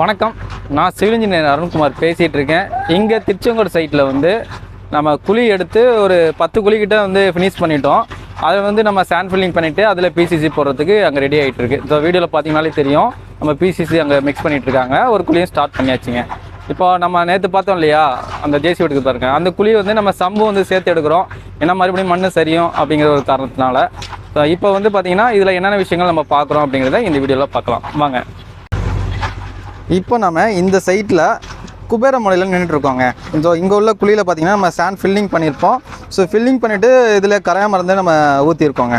வணக்கம். நான் civil engineer Arunkumar பேசிகிட்டு இருக்கேன் இங்கே திருச்செங்கோடு சைட்டில் வந்து நம்ம குழி எடுத்து ஒரு பத்து குழிக்கிட்ட வந்து ஃபினிஷ் பண்ணிட்டோம். அதை வந்து நம்ம சாண்ட் ஃபில்லிங் பண்ணிவிட்டு அதில் பிசிசி போடுறதுக்கு அங்கே ரெடி ஆகிட்டு இருக்கு ஸோ வீடியோவில் பார்த்தீங்கனாலே தெரியும். நம்ம பிசிசி அங்கே மிக்ஸ் பண்ணிட்டு இருக்காங்க ஒரு குழியும் ஸ்டார்ட் பண்ணியாச்சுங்க. இப்போ நம்ம நேற்று பார்த்தோம் இல்லையா? அந்த ஜேசி எடுக்க பாருங்க. அந்த குழி வந்து நம்ம சம்பு வந்து சேர்த்து எடுக்கிறோம். ஏன்னா மறுபடியும் மண் சரியும் அப்படிங்கிற ஒரு காரணத்தினால. இப்போ வந்து பார்த்தீங்கன்னா இதில் என்னென்ன விஷயங்கள் நம்ம பார்க்குறோம் அப்படிங்கிறத இந்த வீடியோவில் பார்க்கலாம். வாங்க. இப்போ நம்ம இந்த சைட்டில் குபேர மலையில் நின்றுட்டுருக்கோங்க ஸோ இங்கே உள்ள குழியில் பார்த்தீங்கன்னா நம்ம சாண்ட் ஃபில்லிங் பண்ணியிருப்போம். ஸோ ஃபில்லிங் பண்ணிவிட்டு இதில் கரையா மருந்து நம்ம ஊற்றிருக்கோங்க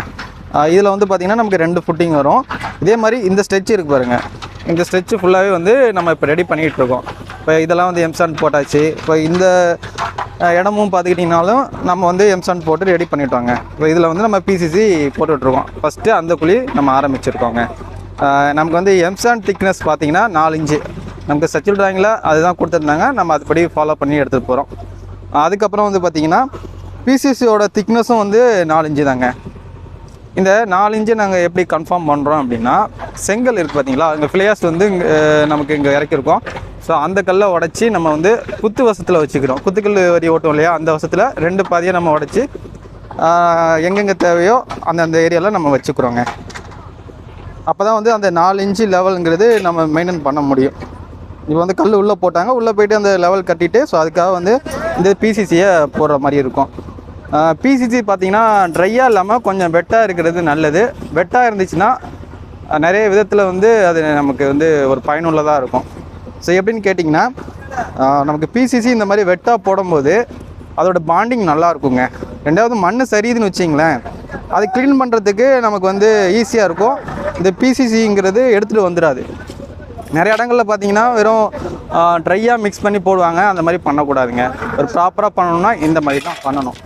இதில் வந்து பார்த்திங்கன்னா நமக்கு ரெண்டு ஃபுட்டிங் வரும். இதே மாதிரி இந்த ஸ்ட்ரெச் இருக்கு பாருங்க. இந்த ஸ்ட்ரெச் ஃபுல்லாகவே வந்து நம்ம இப்போ ரெடி பண்ணிகிட்டு இருக்கோம் இப்போ இதெல்லாம் வந்து எம்சாண்ட் போட்டாச்சு. இப்போ இந்த இடமும் பார்த்துக்கிட்டிங்கனாலும் நம்ம வந்து எம்சாண்ட் போட்டு ரெடி பண்ணிட்டோங்க. இப்போ இதில் வந்து நம்ம பிசிசி போட்டுட்ருக்கோம். ஃபஸ்ட்டு அந்த குழி நம்ம ஆரம்பிச்சிருக்கோங்க. நமக்கு வந்து எம்சான் திக்னஸ் பார்த்தீங்கன்னா நாலு இன்ச்சு. நமக்கு சச்சில் ட்ராயிங்கில் அதுதான் கொடுத்துருந்தாங்க. நம்ம அதுபடி ஃபாலோ பண்ணி எடுத்துகிட்டு போகிறோம் அதுக்கப்புறம் வந்து பார்த்தீங்கன்னா பிசிசியோட திக்னஸும் வந்து நாலு இன்ச்சு தாங்க. இந்த நாலு இன்ச்சு நாங்கள் எப்படி கன்ஃபார்ம் பண்ணுறோம் அப்படின்னா செங்கல் இருக்குது பார்த்தீங்களா? இங்கே ஃப்ளேயர்ஸ் வந்து இங்கே நமக்கு இங்கே இறக்கிருக்கோம் ஸோ அந்த கல்லை உடச்சி நம்ம வந்து குத்து வசத்தில் வச்சுக்கிறோம். குத்துக்கல் வரி ஓட்டும் இல்லையா? அந்த வசத்தில் ரெண்டு பாதியை நம்ம உடச்சி எங்கெங்கே தேவையோ அந்தந்த ஏரியாவில் நம்ம வச்சுக்கிறோங்க. அப்போ தான் வந்து அந்த நாலு இன்ச்சு லெவலுங்கிறது நம்ம மெயின்டைன் பண்ண முடியும். இப்போ வந்து கல் உள்ளே போட்டாங்க உள்ளே போயிட்டு அந்த லெவல் கட்டிட்டு ஸோ அதுக்காக வந்து இந்த பிசிசியை போடுற மாதிரி இருக்கும். பிசிசி பார்த்தீங்கன்னா ட்ரையாக இல்லாமல் கொஞ்சம் வெட்டாக இருக்கிறது நல்லது. வெட்டாக இருந்துச்சுன்னா நிறைய விதத்தில் வந்து அது நமக்கு வந்து ஒரு பயனுள்ளதாக இருக்கும். ஸோ எப்படின்னு கேட்டிங்கன்னா நமக்கு பிசிசி இந்த மாதிரி வெட்டாக போடும்போது அதோட பாண்டிங் நல்லா இருக்குங்க. ரெண்டாவது மண் சரியுதுன்னு வச்சிங்களேன் அது க்ளீன் பண்ணுறதுக்கு நமக்கு வந்து ஈஸியாக இருக்கும். இந்த பிசிசிங்கிறது எடுத்துகிட்டு வந்துடாது. நிறைய இடங்களில் பார்த்தீங்கன்னா வெறும் ட்ரையாக மிக்ஸ் பண்ணி போடுவாங்க. அந்த மாதிரி பண்ணக்கூடாதுங்க. ஒரு ப்ராப்பராக பண்ணணும்னா இந்த மாதிரி தான் பண்ணணும்.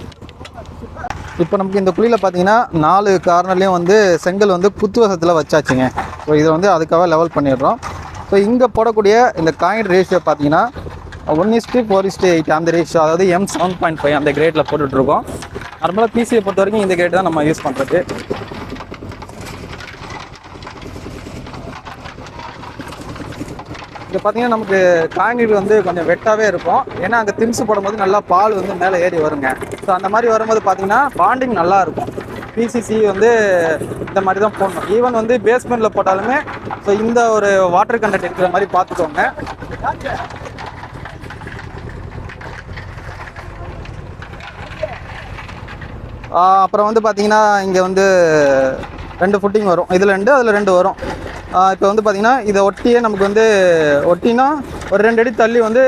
இப்போ நமக்கு இந்த குழியில் பார்த்தீங்கன்னா நாலு கார்னர்லேயும் வந்து செங்கல் வந்து குத்துவசத்தில் வச்சாச்சுங்க. ஸோ இதை வந்து அதுக்காக லெவல் பண்ணிடுறோம். ஸோ இங்கே போடக்கூடிய இந்த காயின் ரேஷியோ பார்த்தீங்கன்னா one is to four is to eight அந்த ரேஷியோ அதாவது எம் செவன் பாயிண்ட் ஃபைவ் அந்த கிரேட்டில் போட்டுட்ருக்கோம் நார்மலாக பிசியை பொறுத்த வரைக்கும் இந்த கிரேட் தான் நம்ம யூஸ் பண்ணுறது இங்கே பார்த்தீங்கன்னா நமக்கு காங்கிரீட் வந்து கொஞ்சம் வெட்டாகவே இருக்கும். ஏன்னா அங்கே திம்ஸ் போடும்போது நல்லா பால் வந்து மேலே ஏறி வருங்க. ஸோ அந்த மாதிரி வரும்போது பார்த்தீங்கன்னா பாண்டிங் நல்லா இருக்கும். பிசிசி வந்து இந்த மாதிரி தான் போடணும். ஈவன் வந்து பேஸ்மெண்ட்டில் போட்டாலுமே ஸோ இந்த ஒரு வாட்டர் கண்டக்ட் இருக்கிற மாதிரி பார்த்துக்கோங்க அப்புறம் வந்து பார்த்தீங்கன்னா இங்கே வந்து ரெண்டு ஃபுட்டிங் வரும். இதில் ரெண்டு அதில் ரெண்டு வரும். இப்போ வந்து பார்த்தீங்கன்னா இதை ஒட்டியே நமக்கு வந்து ஒட்டினா ஒரு ரெண்டு அடி தள்ளி வந்து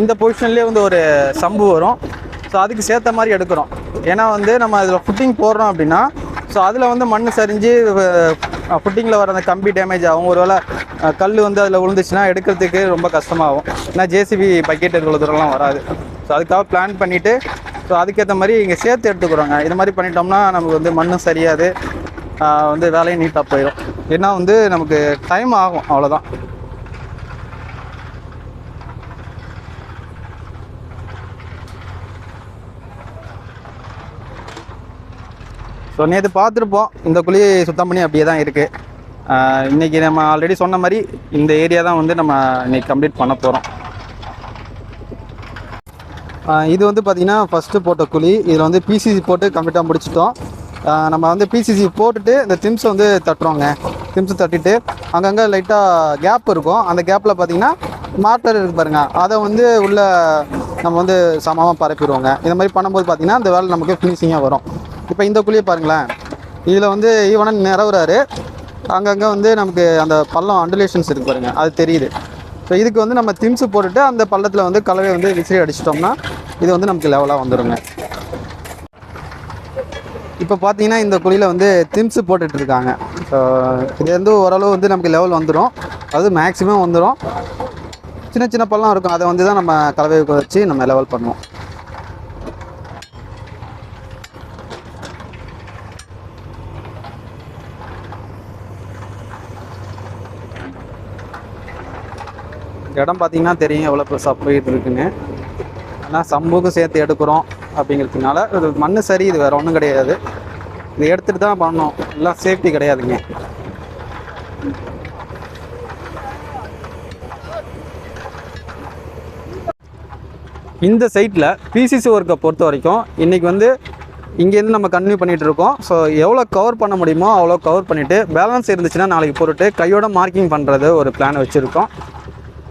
இந்த பொசிஷன்லேயே வந்து ஒரு சம்பு வரும். ஸோ அதுக்கு சேர்த்த மாதிரி எடுக்கிறோம். ஏன்னா வந்து நம்ம அதில் ஃபுட்டிங் போடுறோம் அப்படின்னா ஸோ அதில் வந்து மண் சரிஞ்சு ஃபுட்டிங்கில் வர அந்த கம்பி டேமேஜ் ஆகும். ஒருவேளை கல் வந்து அதில் விழுந்துச்சுன்னா எடுக்கிறதுக்கு ரொம்ப கஷ்டமாகும். ஏன்னா ஜேசிபி பக்கெட் எடுக்கிற தூரம்லாம் வராது. ஸோ அதுக்காக பிளான் பண்ணிவிட்டு ஸோ அதுக்கேற்ற மாதிரி இங்கே சேர்த்து எடுத்துக்கிறோங்க. இது மாதிரி பண்ணிட்டோம்னா நமக்கு வந்து மண்ணும் சரியாது. வந்து வேலையும் நீட்டாக போயிடும் ஏன்னா வந்து நமக்கு டைம் ஆகும் அவ்வளோதான் ஸோ நேற்று பார்த்துருப்போம் இந்த குழியை சுத்தம் பண்ணி அப்படியே தான் இருக்குது இன்றைக்கி நம்ம ஆல்ரெடி சொன்ன மாதிரி இந்த ஏரியா தான் வந்து நம்ம இன்றைக்கி கம்ப்ளீட் பண்ண போகிறோம் இது வந்து பார்த்திங்கன்னா ஃபஸ்ட்டு போட்ட குழி. இதில் வந்து பிசிசி போட்டு கம்ப்ளீட்டாக முடிச்சிட்டோம். நம்ம வந்து பிசிசி போட்டுட்டு இந்த திம்ஸை வந்து தட்டுறோங்க. திம்ஸை தட்டிட்டு அங்கங்கே லைட்டாக கேப் இருக்கும். அந்த கேப்பில் பார்த்தீங்கன்னா மாட்டர் இருக்கு பாருங்க. அதை வந்து உள்ள நம்ம வந்து சமமாக பரப்பிடுவோங்க. இந்த மாதிரி பண்ணும்போது பார்த்தீங்கன்னா இந்த வேலை நமக்கு ஃபினிஷிங்காக வரும். இப்போ இந்த குழியை பாருங்களேன். இதில் வந்து ஈவனன் நிறவுறாரு அங்கங்கே வந்து நமக்கு அந்த பள்ளம் அண்டுலேஷன்ஸ் இருக்கு பாருங்கள் அது தெரியுது. ஸோ இதுக்கு வந்து நம்ம திம்ஸு போட்டுட்டு அந்த பள்ளத்தில் வந்து கலவை வந்து விசிறி அடிச்சிட்டோம்னா இது வந்து நமக்கு லெவலாக வந்துடுங்க இப்போ பார்த்தீங்கன்னா இந்த குழியில் வந்து திம்ஸு போட்டுட்டு இருக்காங்க. ஸோ இது வந்து ஓரளவு வந்து நமக்கு லெவல் வந்துடும் அது மேக்ஸிமம் வந்துடும் சின்ன சின்ன பள்ளம் இருக்கும். அதை வந்து தான் நம்ம கலவை வச்சு நம்ம லெவல் பண்ணுவோம். இடம் பார்த்தீங்கன்னா தெரியும். எவ்வளோ பெருசாக போயிட்டு இருக்குன்னு. ஆனால் சம்புக்கும் சேர்த்து எடுக்கிறோம். அப்படிங்கிறதுனால இது மண் சரி இது வேறு ஒன்றும் கிடையாது. இது எடுத்துகிட்டு தான் பண்ணணும். எல்லாம் சேஃப்டி கிடையாதுங்க. இந்த சைட்டில் பிசிசி ஒர்க்கை பொறுத்த வரைக்கும் இன்றைக்கி வந்து இங்கேருந்து நம்ம கன்வியூ பண்ணிகிட்டு இருக்கோம். ஸோ எவ்வளோ கவர் பண்ண முடியுமோ அவ்வளோ கவர் பண்ணிவிட்டு பேலன்ஸ் இருந்துச்சுன்னா நாளைக்கு பொருட்டு கையோட மார்க்கிங் பண்ணுறது ஒரு பிளான் வச்சுருக்கோம்.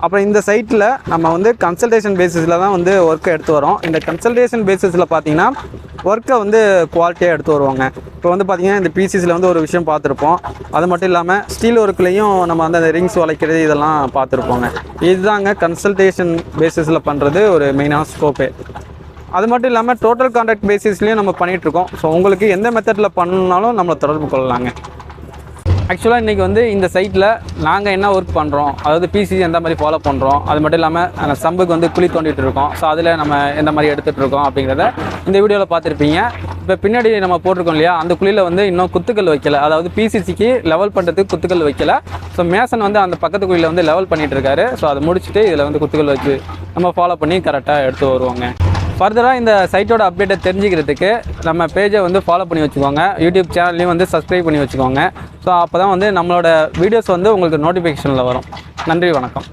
அப்புறம் இந்த சைட்டில் நம்ம வந்து கன்சல்டேஷன் பேசிஸில் தான் வந்து ஒர்க்கை எடுத்து வரோம். இந்த கன்சல்டேஷன் பேசிஸில் பார்த்தீங்கன்னா ஒர்க்கை வந்து குவாலிட்டியாக எடுத்து வருவாங்க. இப்போ வந்து பார்த்தீங்கன்னா இந்த பிசிஸில் வந்து ஒரு விஷயம் பார்த்துருப்போம் அது மட்டும் இல்லாமல் ஸ்டீல் ஒர்க்லேயும் நம்ம வந்து அந்த ரிங்ஸ் வளைக்கிறது இதெல்லாம் பார்த்துருப்போங்க இதுதாங்க கன்சல்டேஷன் பேசிஸில் பண்ணுறது ஒரு மெயினான ஸ்கோப்பே அது மட்டும் இல்லாமல் டோட்டல் கான்ட்ராக்ட் பேசிஸ்லேயும் நம்ம பண்ணிகிட்ருக்கோம் ஸோ உங்களுக்கு எந்த மெத்தடில் பண்ணணுனாலும் நம்மளை தொடர்பு கொள்ளலாங்க. ஆக்சுவலாக இன்றைக்கி வந்து இந்த சைட்டில் நாங்கள் என்ன ஒர்க் பண்ணுறோம் அதாவது பிசி எந்த மாதிரி ஃபாலோ பண்ணுறோம் அது மட்டும் இல்லாமல் அந்த சம்புக்கு வந்து குழி தோண்டிட்டு இருக்கோம். ஸோ அதில் நம்ம எந்த மாதிரி எடுத்துகிட்டு இருக்கோம் அப்படிங்கிறத இந்த வீடியோவில் பார்த்துருப்பீங்க. இப்போ பின்னாடி நம்ம போட்டிருக்கோம் இல்லையா அந்த குழியில் வந்து இன்னும் குத்துக்கள் வைக்கல. அதாவது பிசிசிக்கு லெவல் பண்ணுறதுக்கு குத்துக்கல் வைக்கல. ஸோ மேசன் வந்து அந்த பக்கத்து குழியில் வந்து லெவல் பண்ணிகிட்டு இருக்காரு. ஸோ அதை முடிச்சுட்டு இதில் வந்து குத்துக்கள் வச்சு நம்ம ஃபாலோ பண்ணி கரெக்டாக எடுத்து வருவாங்க. ஃபர்தராக இந்த சைட்டோட அப்டேட்டை தெரிஞ்சுக்கிறதுக்கு நம்ம பேஜை வந்து ஃபாலோ பண்ணி வச்சுக்கோங்க. யூடியூப் சேனல்லையும் வந்து சப்ஸ்கிரைப் பண்ணி வச்சுக்கோங்க. ஸோ அப்போ தான் வந்து நம்மளோட வீடியோஸ் வந்து உங்களுக்கு நோட்டிஃபிகேஷனில் வரும். நன்றி வணக்கம்.